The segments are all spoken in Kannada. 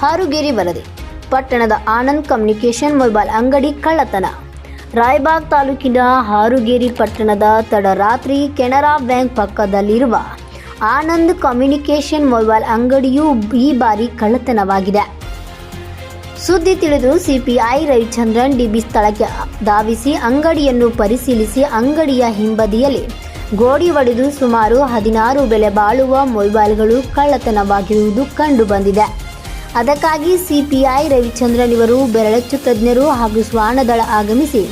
ಹಾರುಗೇರಿ ವರದಿ. ಪಟ್ಟಣದ ಆನಂದ್ ಕಮ್ಯುನಿಕೇಷನ್ ಮೊಬೈಲ್ ಅಂಗಡಿ ಕಳ್ಳತನ. ರಾಯಬಾಗ್ ತಾಲೂಕಿನ ಹಾರುಗೇರಿ ಪಟ್ಟಣದ ತಡರಾತ್ರಿ ಕೆನರಾ ಬ್ಯಾಂಕ್ ಪಕ್ಕದಲ್ಲಿರುವ ಆನಂದ್ ಕಮ್ಯುನಿಕೇಷನ್ ಮೊಬೈಲ್ ಅಂಗಡಿಯು ಈ ಬಾರಿ ಕಳ್ಳತನವಾಗಿದೆ. ಸುದ್ದಿ ತಿಳಿದು ಸಿಪಿಐ ರವಿಚಂದ್ರನ್ ಡಿಬಿ ಸ್ಥಳಕ್ಕೆ ಧಾವಿಸಿ ಅಂಗಡಿಯನ್ನು ಪರಿಶೀಲಿಸಿ ಅಂಗಡಿಯ ಹಿಂಬದಿಯಲ್ಲಿ ಗೋಡಿ ಒಡೆದು ಸುಮಾರು ಹದಿನಾರು ಬೆಲೆ ಬಾಳುವ ಮೊಬೈಲ್ಗಳು ಕಳ್ಳತನವಾಗಿರುವುದು ಕಂಡುಬಂದಿದೆ. ಅದಕ್ಕಾಗಿ ಸಿಪಿಐ ರವಿಚಂದ್ರನ್ ಇವರು ಬೆರಳಚ್ಚು ತಜ್ಞರು ಹಾಗೂ ಶ್ವಾನದಳ ಆಗಮಿಸಿ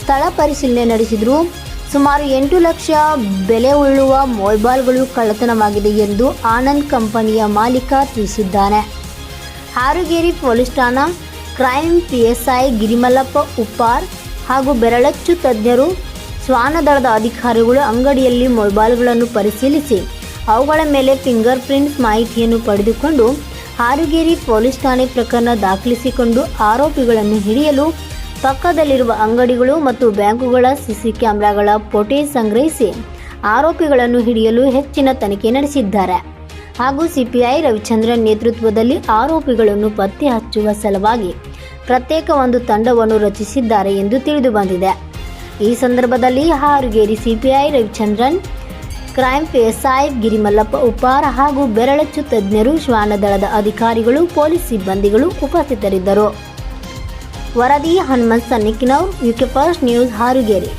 ಸ್ಥಳ ಪರಿಶೀಲನೆ ನಡೆಸಿದರು. ಸುಮಾರು ಎಂಟು ಲಕ್ಷ ಬೆಲೆ ಉಳ್ಳುವ ಮೊಬೈಲ್ಗಳು ಕಳ್ಳತನವಾಗಿದೆ ಎಂದು ಆನಂದ್ ಕಂಪನಿಯ ಮಾಲೀಕ ತಿಳಿಸಿದ್ದಾನೆ. ಹಾರುಗೇರಿ ಪೊಲೀಸ್ ಠಾಣಾ ಕ್ರೈಮ್ ಪಿಎಸ್ಐ ಗಿರಿಮಲ್ಲಪ್ಪ ಉಪ್ಪಾರ್ ಹಾಗೂ ಬೆರಳಚ್ಚು ತಜ್ಞರು ಶ್ವಾನದಳದ ಅಧಿಕಾರಿಗಳು ಅಂಗಡಿಯಲ್ಲಿ ಮೊಬೈಲ್ಗಳನ್ನು ಪರಿಶೀಲಿಸಿ ಅವುಗಳ ಮೇಲೆ ಫಿಂಗರ್ ಪ್ರಿಂಟ್ ಮಾಹಿತಿಯನ್ನು ಪಡೆದುಕೊಂಡು ಹಾರುಗೇರಿ ಪೊಲೀಸ್ ಠಾಣೆ ಪ್ರಕರಣ ದಾಖಲಿಸಿಕೊಂಡು ಆರೋಪಿಗಳನ್ನು ಹಿಡಿಯಲು ಪಕ್ಕದಲ್ಲಿರುವ ಅಂಗಡಿಗಳು ಮತ್ತು ಬ್ಯಾಂಕುಗಳ ಸಿಸಿ ಕ್ಯಾಮೆರಾಗಳ ಫೋಟೇಜ್ ಸಂಗ್ರಹಿಸಿ ಆರೋಪಿಗಳನ್ನು ಹಿಡಿಯಲು ಹೆಚ್ಚಿನ ತನಿಖೆ ನಡೆಸಿದ್ದಾರೆ. ಹಾಗೂ ಸಿಪಿಐ ರವಿಚಂದ್ರನ್ ನೇತೃತ್ವದಲ್ಲಿ ಆರೋಪಿಗಳನ್ನು ಪತ್ತೆ ಹಚ್ಚುವ ಸಲುವಾಗಿ ಪ್ರತ್ಯೇಕ ಒಂದು ತಂಡವನ್ನು ರಚಿಸಿದ್ದಾರೆ ಎಂದು ತಿಳಿದು ಬಂದಿದೆ. ಈ ಸಂದರ್ಭದಲ್ಲಿ ಹಾರುಗೇರಿ ಸಿಪಿಐ ರವಿಚಂದ್ರನ್ ಕ್ರೈಮ್ ಸಾಹೇಬ್ ಗಿರಿಮಲ್ಲಪ್ಪ ಉಪ್ಪಾರ ಹಾಗೂ ಬೆರಳಚ್ಚು ತಜ್ಞರು ಶ್ವಾನದಳದ ಅಧಿಕಾರಿಗಳು, ಪೊಲೀಸ್ ಸಿಬ್ಬಂದಿಗಳು ಉಪಸ್ಥಿತರಿದ್ದರು. ವರದಿ Hanumanth Sanniknav UK first news, Harugeri.